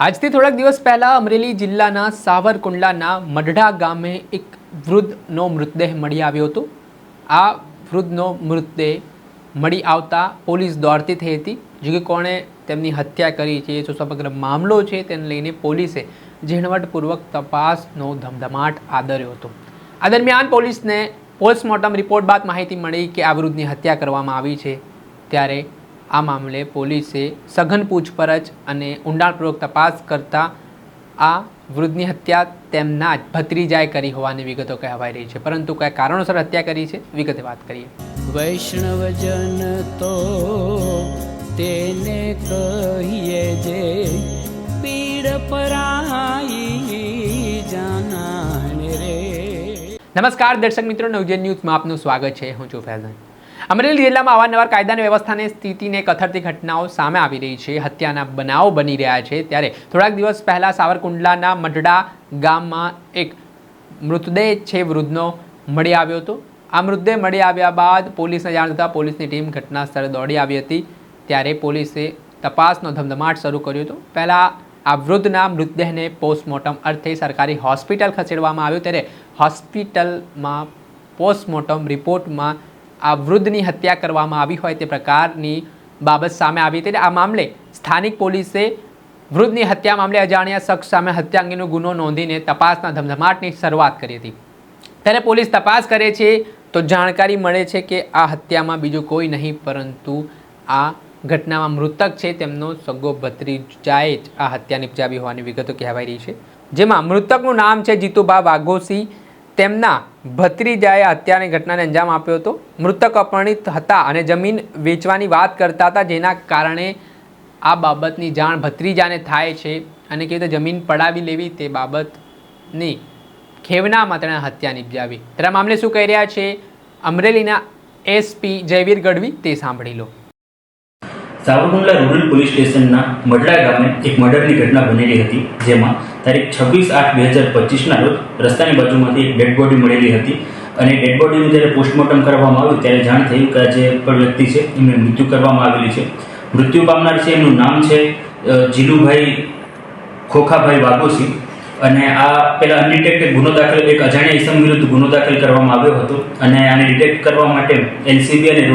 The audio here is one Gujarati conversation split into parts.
આજથી થોડાક દિવસ પહેલા અમરેલી જિલ્લાના સાવરકુંડલાના મઢડા ગામે એક વૃદ્ધનો મૃતદેહ મળી આવ્યો હતો. આ વૃદ્ધનો મૃતદેહ મળી આવતા પોલીસ દોડતી થઈ હતી, જો કે કોણે તેમની હત્યા કરી છે, જો સમગ્ર મામલો છે તેને લઈને પોલીસે ઝીણવટપૂર્વક તપાસનો ધમધમાટ આદર્યો હતો. આ દરમિયાન પોલીસને પોસ્ટમોર્ટમ રિપોર્ટ બાદ માહિતી મળી કે આ વૃદ્ધની હત્યા કરવામાં આવી છે. ત્યારે આ મામલે પોલીસે સઘન પૂછપરછ અને ઊંડાણપૂર્વક તપાસ કરતા આ વૃદ્ધની હત્યા તેમના જ ભત્રીજાએ કરી હોવાની વિગતો કહેવાઈ રહી છે. પરંતુ કયા કારણોસર હત્યા કરી છે વિગતે વાત કરીએ. વૈષ્ણવજન તો તેને કહીએ જે પીડ પરાઈ જાનાને રે. નમસ્કાર દર્શક મિત્રો નવજન ન્યૂઝમાં આપનું સ્વાગત છે. હું છું ફૈઝાન. અમરેલી જિલ્લામાં અવારનવાર કાયદાની વ્યવસ્થાની, સ્થિતિને કથળતી ઘટનાઓ સામે આવી રહી છે. હત્યાના બનાવો બની રહ્યા છે. ત્યારે થોડાક દિવસ પહેલાં સાવરકુંડલાના મઢડા ગામમાં એક મૃતદેહ છે વૃદ્ધનો મળી આવ્યો હતો. આ મૃતદેહ મળી આવ્યા બાદ પોલીસને જાણ થતાં પોલીસની ટીમ ઘટના સ્થળે દોડી આવી હતી. ત્યારે પોલીસે તપાસનો ધમધમાટ શરૂ કર્યો હતો. પહેલાં આ વૃદ્ધના મૃતદેહને પોસ્ટમોર્ટમ અર્થે સરકારી હોસ્પિટલ ખસેડવામાં આવ્યો. ત્યારે હોસ્પિટલમાં પોસ્ટમોર્ટમ રિપોર્ટમાં આ વૃદ્ધની હત્યા કરવામાં આવી હોય તે પ્રકારની બાબત સામે આવી હતી આ મામલે સ્થાનિક પોલીસે વૃદ્ધની હત્યા મામલે અજાણ્યા શખ્સ સામે હત્યા અંગેનો ગુનો નોંધીને તપાસના ધમધમાટની શરૂઆત કરી હતી. ત્યારે પોલીસ તપાસ કરે છે તો જાણકારી મળે છે કે આ હત્યામાં બીજું કોઈ નહીં, પરંતુ આ ઘટનામાં મૃતક છે તેમનો સગો ભત્રીજાએ જ આ હત્યા નિપજાવી હોવાની વિગતો કહેવાઈ રહી છે. જેમાં મૃતકનું નામ છે જીતુબા વાઘોસી. તેમના ભત્રીજાએ હત્યાની ઘટનાને અંજામ આપ્યો હતો. મૃતક અપહરણિત હતા અને જમીન વેચવાની વાત કરતા હતા, જેના કારણે આ બાબતની જાણ ભત્રીજાને થાય છે અને કેવી રીતે જમીન પડાવી લેવી તે બાબતની ખેવનામાં તેણે હત્યા નિપજાવી. તેના મામલે શું કહી રહ્યા છે? અમરેલીના એસપી જયવીર ગઢવી, તે સાંભળી લો. સાવરકુંડલા રૂરલ પોલીસ સ્ટેશનના મડલા ગામે એક મર્ડરની ઘટના બનેલી હતી, જેમાં તારીખ છવ્વીસ આઠ બે હજાર પચીસના રોજ રસ્તાની બાજુમાંથી એક ડેડ બોડી મળેલી હતી અને ડેડ બોડીનું જ્યારે પોસ્ટમોર્ટમ કરવામાં આવ્યું, ત્યારે જાણ થયું કે જે પણ વ્યક્તિ છે, એમને મૃત્યુ કરવામાં આવેલી છે. મૃત્યુ પામનાર છે, એમનું નામ છે જીલુભાઈ ખોખાભાઈ વાઘોસી અને આ પેલા અનડિટેક્ટેડ ગુનો દાખલ, એક અજાણ્યા ઇસમ વિરુદ્ધ ગુનો દાખલ કરવામાં આવ્યો હતો. અને આને ડિટેક્ટ કરવા માટે એલસીબી અને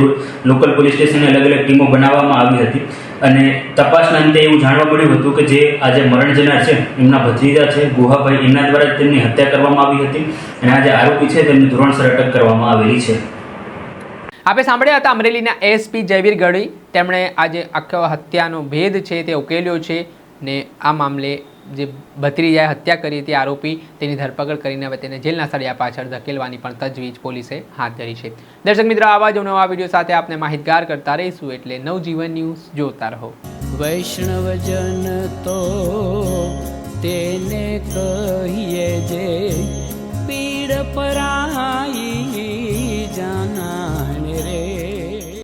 લોકલ પોલીસ સ્ટેશનની અલગ અલગ ટીમો બનાવવામાં આવી હતી. અને તપાસના અંતે એવું જાણવા મળ્યું હતું કે જે આજે મરણજના છે, એમના ભત્રીજા છે, ગુહાભાઈ, એમના દ્વારા જ તેમની હત્યા કરવામાં આવી હતી. અને આજે આરોપી છે, તેમની ધોરણસર અટક કરવામાં આવેલી છે. આપણે સાંભળ્યા હતા અમરેલીના એસપી જયવીર ગઢવી. તેમણે આજે આખો હત્યાનો ભેદ છે તે ઉકેલ્યો છે ને આ મામલે જે ભત્રીજાએ હત્યા કરી હતી આરોપી, તેની ધરપકડ કરીને હવે તેને જેલના સળિયા પાછળ ધકેલવાની પણ તજવીજ પોલીસે હાથ ધરી છે. દર્શક મિત્રો, આવા જ નવા વીડિયો સાથે આપણે માહિતગાર કરતા રહીશું એટલે નવજીવન ન્યૂઝ જોતા રહો. વૈષ્ણવજન તો તેને કહીએ જે પીડ પરા